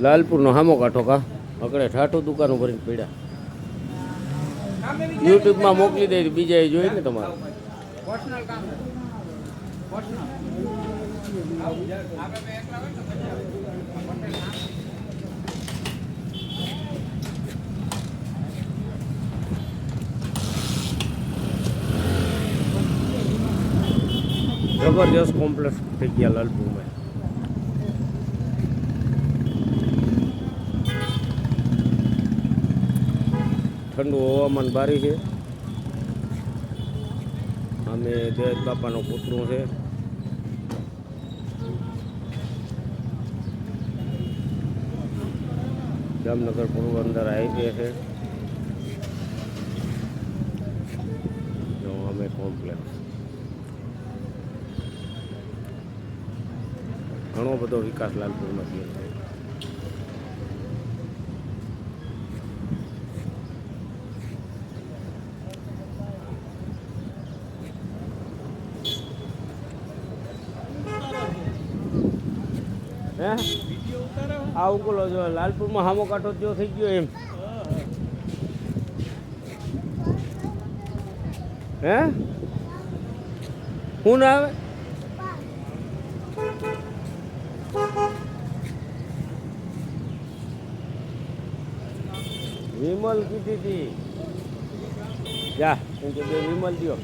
લાલપુર નો હામો કાઢો કા દુકાનો ભરીને પીડા યુટ્યુબ મોકલી દે બીજા જોઈ ને તમારે જબરજસ્ત કોમ્પ્લેક્સ થઈ ગયા લાલપુરમાં ઠંડુ હવામાન બારી છે. અમે જયેશ બાપાનો કૂતરું છે. જામનગર પોરબંદર હાઈવે છે. અમે કોમ્પ્લેક્સ ઘણો બધો વિકાસ લાલપુરમાં થયો છે. આ ઉકલો જો લાલપુરમાં હામો કાંઠો જો થઈ ગયો એમ. હે? હું ના આવે? વિમલ કીધી હતી જા, કેમ કે બે વિમલ દો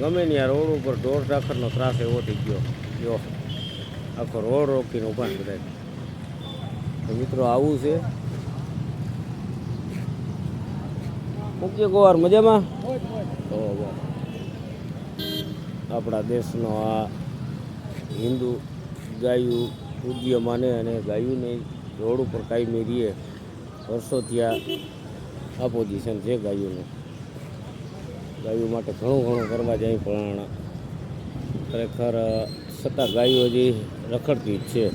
ગમે ને આ રોડ ઉપર ઢોર ઢાખરનો ત્રાસ એવો થઈ ગયો. જો, આખો રોડ રોકીને ઊભા બધા. મિત્રો આવું છે. મુખ્ય ગોવાર, મજામાં. આપણા દેશનો આ હિન્દુ ગાયું પૂજ્ય માને અને ગાયુંને રોડ ઉપર કાયમી રહીએ વર્ષોથી આ આ પોઝિશન છે ગાયુંને. ગાયું માટે ઘણું ઘણું કરવા જાય પણ ખરેખર છતાં ગાયો હજી રખડતી જ છે.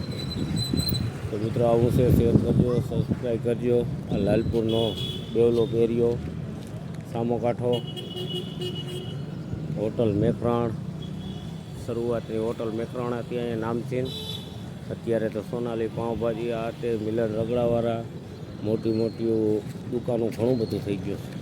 તો મિત્રો, આવું છે શેર કરજો સબસ્ક્રાઈબ કરજો. આ લાલપુરનો ડેવલોપ એરિયો સામો કાંઠો. હોટલ મેકરાણ શરૂઆતની હોટલ મેકરાણ હતી, અહીંયા નામચીન અત્યારે તો સોનાલી પાઉંભાજી, આ તે મિલન રગડાવાળા મોટી મોટી દુકાનો ઘણું બધું થઈ ગયું છે.